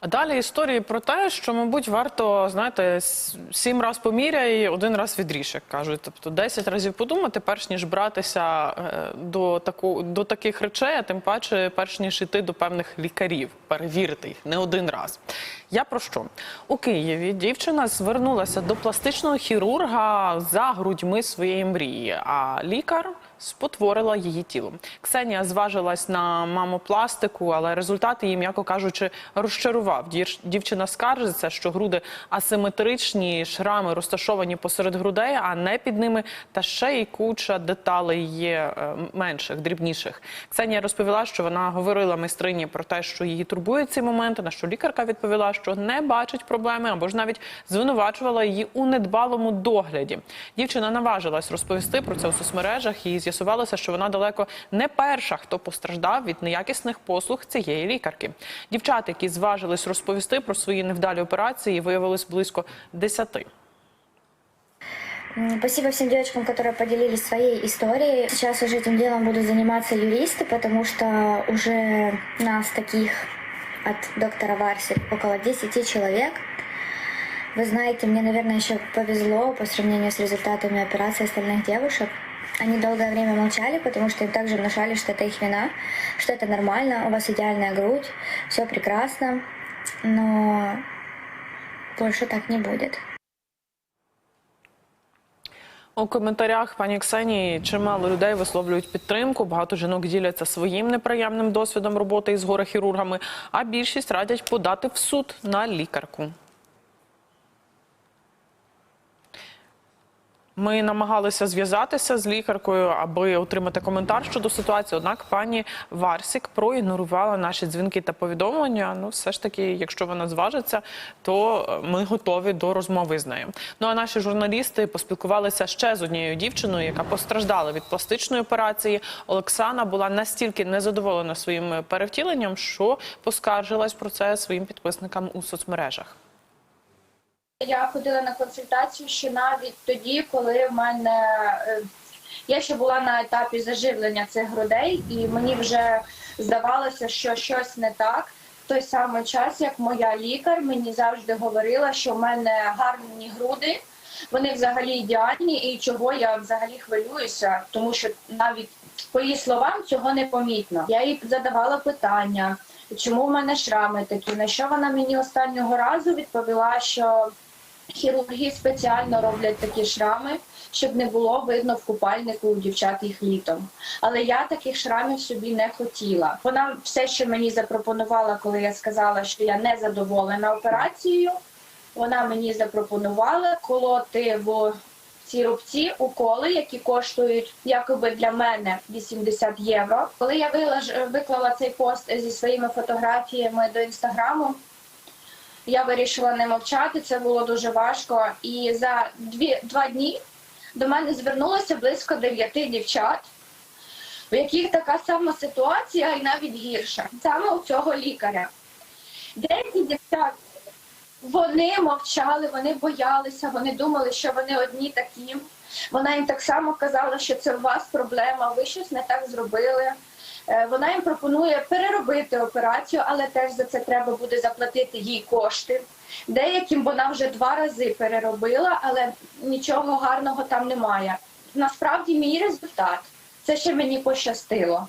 А далі історії про те, що, мабуть, варто, знаєте, сім раз поміряй, один раз відріж, як кажуть. Тобто 10 разів подумати, перш ніж братися е, до, таку, до таких речей, а тим паче, перш ніж йти до певних лікарів, перевірити їх не один раз. Я про що? У Києві дівчина звернулася до пластичного хірурга за грудьми своєї мрії, а лікар спотворила її тіло. Ксенія зважилась на мамопластику, але результат її, м'яко кажучи, розчарував. Дівчина скаржиться, що груди асиметричні, шрами розташовані посеред грудей, а не під ними. Та ще й куча деталей є е, менших, дрібніших. Ксенія розповіла, що вона говорила майстрині про те, що її турбують ці моменти. На що лікарка відповіла, що не бачить проблеми, або ж навіть звинувачувала її у недбалому догляді. Дівчина наважилась розповісти про це у соцмережах і з'ясувалося, що вона далеко не перша, хто постраждав від неякісних послуг цієї лікарки. Дівчат, які зважились розповісти про свої невдалі операції, виявилось близько десяти. М, Спасибо всем девочкам, которые поделились своей историей. Сейчас уже этим делом будут заниматься юристы, потому что уже нас таких от доктора Варси около 10 человек. Вы знаете, мне, наверное, еще повезло по сравнению с результатами операции остальных девушек. Они долгое время молчали, потому что им также внушали, что это их вина, что это нормально, у вас идеальная грудь, все прекрасно, но больше так не будет. У коментарях пані Ксенії чимало людей висловлюють підтримку. Багато жінок діляться своїм неприємним досвідом роботи із горе-хірургами, а більшість радять подати в суд на лікарку. Ми намагалися зв'язатися з лікаркою, аби отримати коментар щодо ситуації. Однак пані Варсік проігнорувала наші дзвінки та повідомлення. Ну, все ж таки, якщо вона зважиться, то е, ми готові до розмови з нею. Ну а наші журналісти поспілкувалися ще з однією дівчиною, яка постраждала від пластичної операції. Олексана була настільки незадоволена своїм перевтіленням, що поскаржилась про це своїм підписникам у соцмережах. Я ходила на консультацію ще навіть тоді, коли в мене е, я ще була на етапі заживлення цих грудей, і мені вже здавалося, що щось не так. В той самий час, як моя лікар мені завжди говорила, що в мене гарні груди, вони взагалі ідеальні, і чого я взагалі хвилююся, тому що навіть по її словам цього не помітно. Я їй задавала питання, чому в мене шрами такі. На що вона мені останнього разу відповіла, що хірурги спеціально роблять такі шрами, щоб не було видно в купальнику у дівчат їх літом. Але я таких шрамів собі не хотіла. Вона все, що мені запропонувала, коли я сказала, що я не задоволена операцією. Вона мені запропонувала колоти в ці рубці уколи, які коштують якоби для мене 80 євро. Коли я вилаж, виклала цей пост зі своїми фотографіями до інстаграму, я вирішила не мовчати, це було дуже важко. І за дві, два дні до мене звернулося близько дев'яти дівчат, в яких така сама ситуація і навіть гірша. Саме у цього лікаря. Деякі дівчат вони мовчали, вони боялися, вони думали, що вони одні такі. Вона їм так само казала, що це у вас проблема, ви щось не так зробили. Е, Вона їм пропонує переробити операцію, але теж за це треба буде заплатити їй кошти. Деяким вона вже два рази переробила, але нічого гарного там немає. Насправді, мій результат це ще мені пощастило.